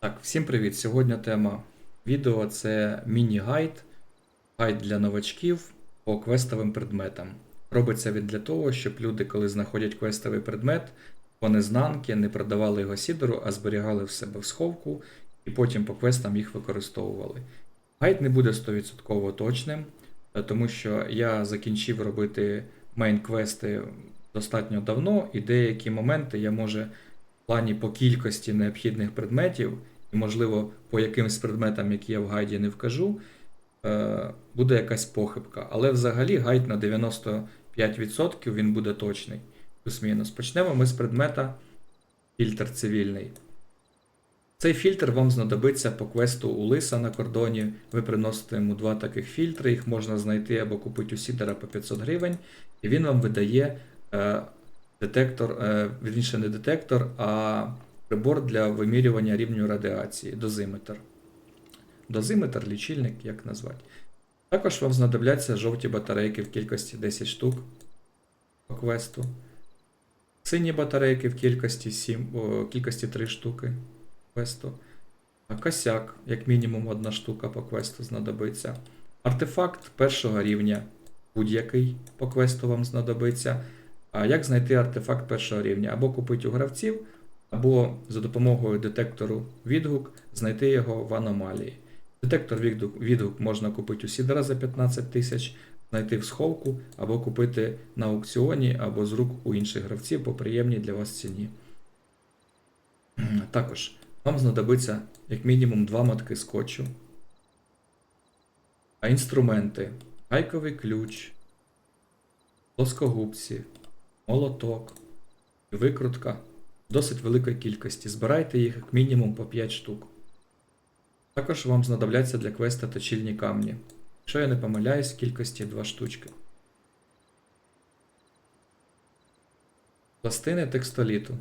Так, всім привіт! Сьогодні тема відео це міні-гайд, гайд для новачків по квестовим предметам. Робиться він для того, щоб люди, коли знаходять квестовий предмет, по незнанки не продавали його сідеру, а зберігали в себе в сховку і потім по квестам їх використовували. Гайд не буде 100% точним, е, тому що я закінчив робити мейн-квести достатньо давно, і деякі моменти я може плані по кількості необхідних предметів, і, можливо, по якимсь предметам, які я в гайді не вкажу, е, буде якась похибка. Але взагалі гайд на 95% він буде точний. Плюс-мінус. Почнемо ми з предмета фільтр цивільний. Цей фільтр вам знадобиться по квесту у Лиса на кордоні. Ви приносите йому два таких фільтри, їх можна знайти або купити у Сідера по 500 гривень, і він вам видає е, детектор, е, вірніше не детектор, а прибор для вимірювання рівню радіації, дозиметр. Дозиметр, лічильник, як назвати. Також вам знадобляться жовті батарейки в кількості 10 штук по квесту. Сині батарейки в кількості 7, о, кількості 3 штуки квесту. Косяк, як мінімум, одна штука по квесту знадобиться. Артефакт першого рівня, будь-який по квесту вам знадобиться. А як знайти артефакт першого рівня? Або купити у гравців, або за допомогою детектору відгук знайти його в аномалії. Детектор відгук, можна купити у Сідера за 15 тисяч, знайти в сховку, або купити на аукціоні, або з рук у інших гравців по приємній для вас ціні. Також вам знадобиться як мінімум два мотки скотчу. А інструменти: гайковий ключ, плоскогубці, молоток, викрутка досить великої кількості. Збирайте їх як мінімум по 5 штук. Також вам знадобляться для квеста точильні камні. Якщо я не помиляюсь, кількості 2 штучки. Пластини текстоліту.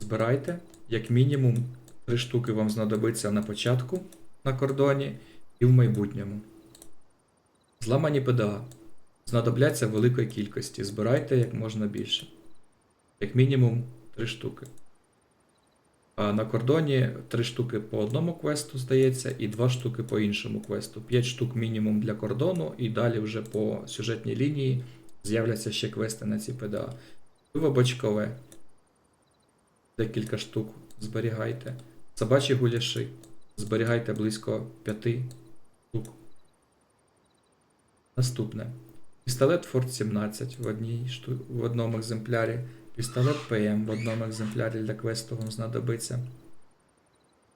Збирайте, як мінімум, 3 штуки вам знадобиться на початку на кордоні і в майбутньому. Зламані ПДА. Знадобляться великої кількості. Збирайте як можна більше. Як мінімум 3 штуки. А на кордоні 3 штуки по одному квесту, здається, і 2 штуки по іншому квесту. 5 штук мінімум для кордону, і далі вже по сюжетній лінії з'являться ще квести на ці ПДА. Пиво бочкове. Декілька штук зберігайте. Собачі гуляши. Зберігайте близько 5 штук. Наступне. Пістолет Форт 17 в, одній шту... в одному екземплярі. Пістолет ПМ в одному екземплярі для квесту вам знадобиться.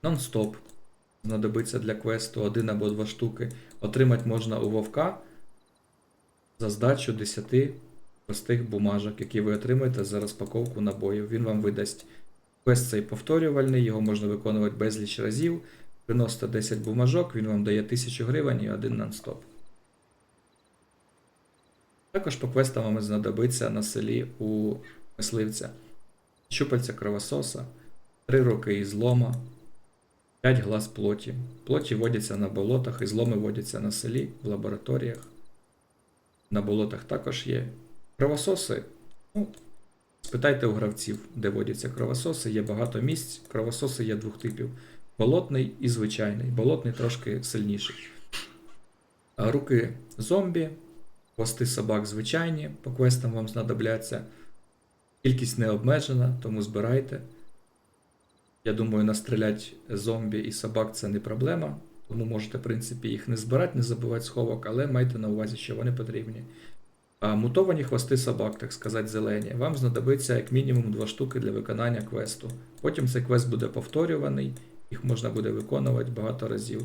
Нон-стоп. Знадобиться для квесту один або два штуки. Отримати можна у Вовка за здачу 10 простих бумажок, які ви отримаєте за розпаковку набоїв. Він вам видасть квест цей повторювальний, його можна виконувати безліч разів. Приносите 10 бумажок, він вам дає 1000 гривень і один нон-стоп. Також по квестам вам знадобиться на селі у мисливця. Щупальця кровососа, 3 роки ізлома, 5 глаз плоті. Плоті водяться на болотах, ізломи водяться на селі, в лабораторіях. На болотах також є. Кровососи. Ну, спитайте у гравців, де водяться кровососи. Є багато місць. Кровососи є двох типів: болотний і звичайний. Болотний трошки сильніший. Руки зомбі, хвости собак звичайні, по квестам вам знадобляться. Кількість не обмежена, тому збирайте. Я думаю, настріляти зомбі і собак це не проблема, тому можете, в принципі, їх не збирати, не забувати сховок, але майте на увазі, що вони потрібні. А мутовані хвости собак, так сказати, зелені. Вам знадобиться як мінімум 2 штуки для виконання квесту. Потім цей квест буде повторюваний, їх можна буде виконувати багато разів.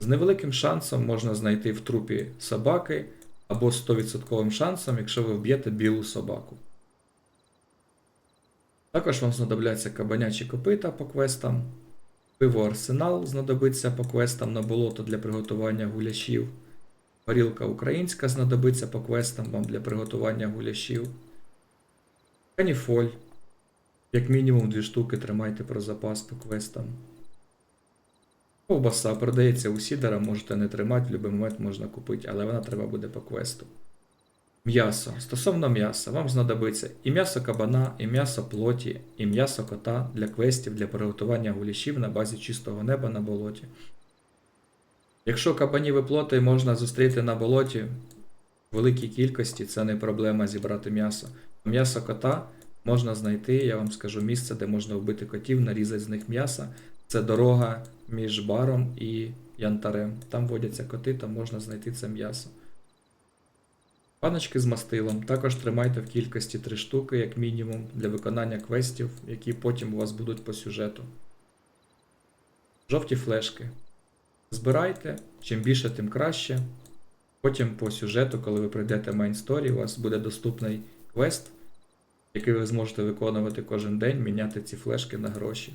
З невеликим шансом можна знайти в трупі собаки або 100% шансом, якщо ви вб'єте білу собаку. Також вам знадобляться кабанячі копита по квестам. Пиво арсенал знадобиться по квестам на болото для приготування гуляшів. Горілка українська знадобиться по квестам вам для приготування гуляшів. Каніфоль. Як мінімум 2 штуки тримайте про запас по квестам. Ковбаса продається у сідера, можете не тримати, в будь-який момент можна купити, але вона треба буде по квесту. М'ясо. Стосовно м'яса, вам знадобиться і м'ясо кабана, і м'ясо плоті, і м'ясо кота для квестів для приготування гуляшів на базі чистого неба на болоті. Якщо кабанів і плоти можна зустріти на болоті в великій кількості, це не проблема зібрати м'ясо. М'ясо кота можна знайти, я вам скажу місце, де можна вбити котів, нарізати з них м'ясо. Це дорога між баром і янтарем. Там водяться коти, там можна знайти це м'ясо. Баночки з мастилом також тримайте в кількості 3 штуки, як мінімум, для виконання квестів, які потім у вас будуть по сюжету. Жовті флешки. Збирайте, чим більше, тим краще. Потім по сюжету, коли ви пройдете Main Story, у вас буде доступний квест, який ви зможете виконувати кожен день, міняти ці флешки на гроші.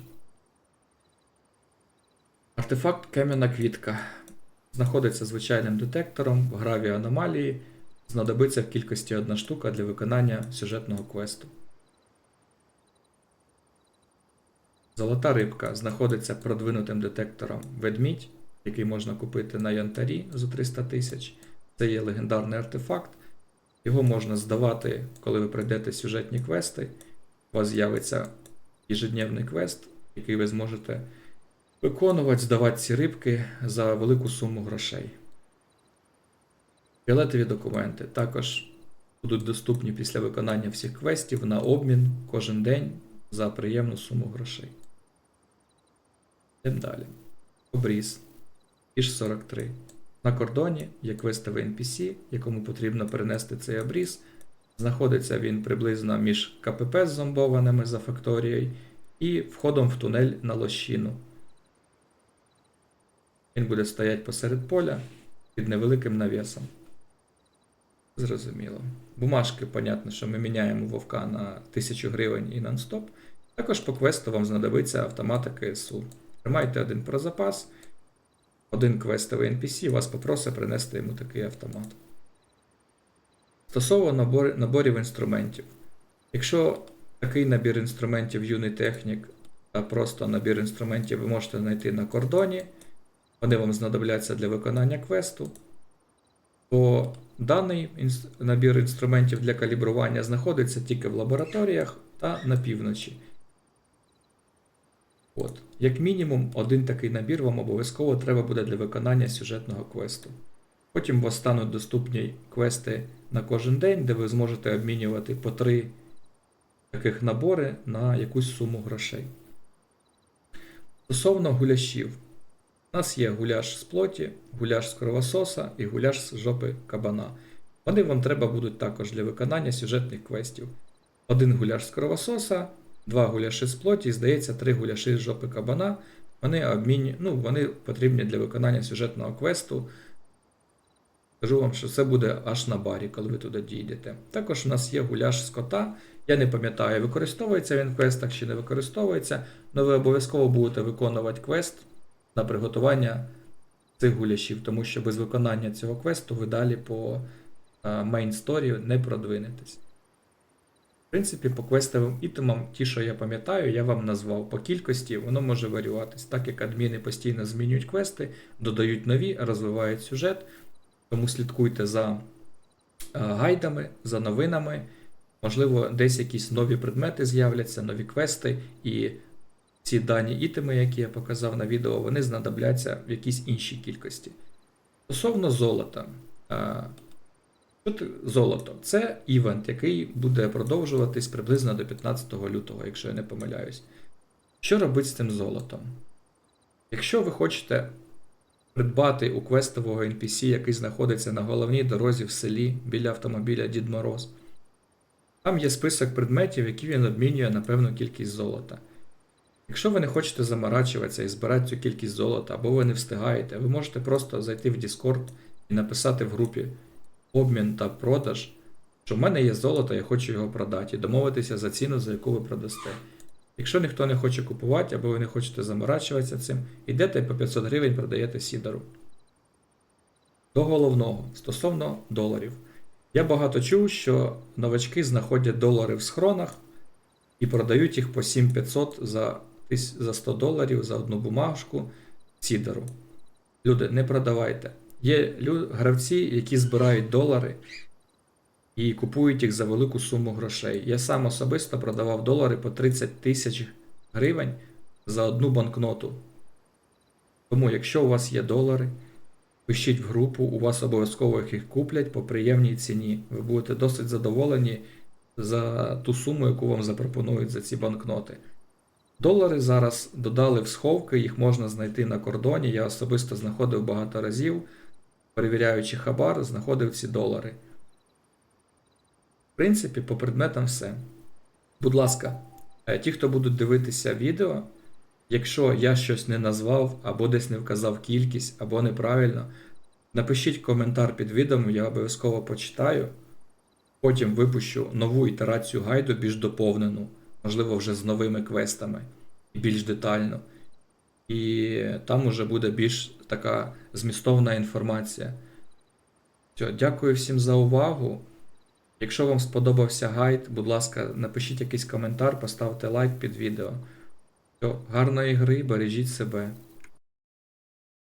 Артефакт Кам'яна квітка. Знаходиться звичайним детектором в граві аномалії. Знадобиться в кількості одна штука для виконання сюжетного квесту. Золота рибка знаходиться продвинутим детектором ведмідь, який можна купити на янтарі за 300 тисяч. Це є легендарний артефакт. Його можна здавати, коли ви пройдете сюжетні квести. У вас з'явиться ежедневний квест, який ви зможете виконувати, здавати ці рибки за велику суму грошей. Фіолетові документи також будуть доступні після виконання всіх квестів на обмін кожен день за приємну суму грошей. Йдемо далі. Обріз. Іж 43. На кордоні є квестовий NPC, якому потрібно перенести цей обріз. Знаходиться він приблизно між КПП з зомбованими за факторією і входом в тунель на лощину. Він буде стояти посеред поля під невеликим навісом. Зрозуміло. Бумажки, понятно, що ми міняємо вовка на 1000 гривень і нон-стоп. Також по квесту вам знадобиться автомата КСУ. Тримайте один про запас, один квестовий NPC вас попросить принести йому такий автомат. Стосовно набор, наборів інструментів. Якщо такий набір інструментів юний та просто набір інструментів ви можете знайти на кордоні, вони вам знадобляться для виконання квесту, то даний набір інструментів для калібрування знаходиться тільки в лабораторіях та на півночі. От. Як мінімум, один такий набір вам обов'язково треба буде для виконання сюжетного квесту. Потім у вас стануть доступні квести на кожен день, де ви зможете обмінювати по три таких набори на якусь суму грошей. Стосовно гуляшів. У нас є гуляш з плоті, гуляш з кровососа і гуляш з жопи кабана. Вони вам треба будуть також для виконання сюжетних квестів. Один гуляш з кровососа, два гуляші з плоті, і здається, три гуляші з жопи кабана. Вони обмінні, ну, вони потрібні для виконання сюжетного квесту. Скажу вам, що це буде аж на барі, коли ви туди дійдете. Також у нас є гуляш з кота. Я не пам'ятаю, використовується він в квестах чи не використовується, але ви обов'язково будете виконувати квест на приготування цих гуляшів, тому що без виконання цього квесту ви далі по мейн сторі не продвинетесь. В принципі, по квестовим ітемам, ті, що я пам'ятаю, я вам назвав. По кількості воно може варіюватись, так як адміни постійно змінюють квести, додають нові, розвивають сюжет. Тому слідкуйте за е, гайдами, за новинами. Можливо, десь якісь нові предмети з'являться, нові квести, і ці дані ітеми, які я показав на відео, вони знадобляться в якійсь іншій кількості. Стосовно золота. ти- Золото це івент, який буде продовжуватись приблизно до 15 лютого, якщо я не помиляюсь. Що робити з цим золотом? Якщо ви хочете придбати у квестового NPC, який знаходиться на головній дорозі в селі біля автомобіля Дід Мороз, там є список предметів, які він обмінює на певну кількість золота. Якщо ви не хочете заморачуватися і збирати цю кількість золота, або ви не встигаєте, ви можете просто зайти в Discord і написати в групі обмін та продаж, що в мене є золото, я хочу його продати, і домовитися за ціну, за яку ви продасте. Якщо ніхто не хоче купувати, або ви не хочете заморачуватися цим, йдете і по 500 гривень продаєте сідору. До головного, стосовно доларів. Я багато чув, що новачки знаходять долари в схронах і продають їх по 7500 за, тис- за 100 доларів за одну бумажку сідору. Люди, не продавайте. Є гравці, які збирають долари і купують їх за велику суму грошей. Я сам особисто продавав долари по 30 тисяч гривень за одну банкноту. Тому, якщо у вас є долари, пишіть в групу, у вас обов'язково їх куплять по приємній ціні. Ви будете досить задоволені за ту суму, яку вам запропонують за ці банкноти. Долари зараз додали в сховки, їх можна знайти на кордоні. Я особисто знаходив багато разів, перевіряючи хабар, знаходив ці долари. В принципі, по предметам все. Будь ласка, е, ті, хто будуть дивитися відео, якщо я щось не назвав, або десь не вказав кількість, або неправильно, напишіть коментар під відео, я обов'язково почитаю. Потім випущу нову ітерацію гайду більш доповнену, можливо, вже з новими квестами і більш детально. І там уже буде більш така змістовна інформація. Все, дякую всім за увагу. Якщо вам сподобався гайд, будь ласка, напишіть якийсь коментар, поставте лайк під відео. Все, гарної гри, бережіть себе.